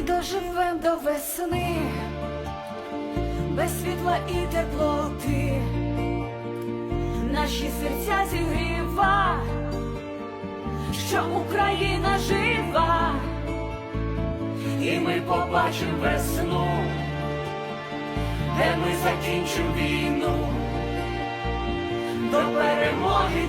Ми доживем до весни, без світла і теплоти, наші серця зігріва, що Україна жива, і ми побачимо весну, де ми закінчимо війну, до перемоги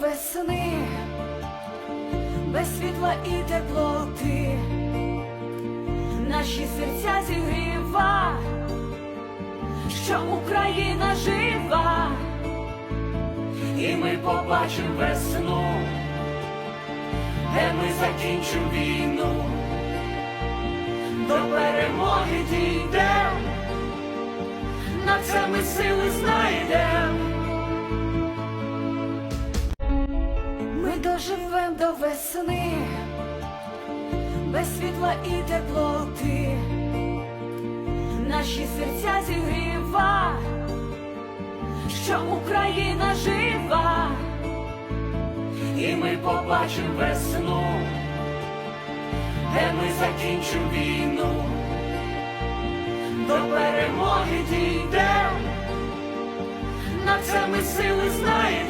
весни, без світла і теплоти, наші серця зігріва, що Україна жива, і ми побачимо весну, де ми закінчимо війну, до перемоги дійдем, доживем до весни, без світла і теплоти, наші серця зігріва, що Україна жива, і ми побачимо весну, де ми закінчимо війну, до перемоги дійдем, на це ми сили знайдем.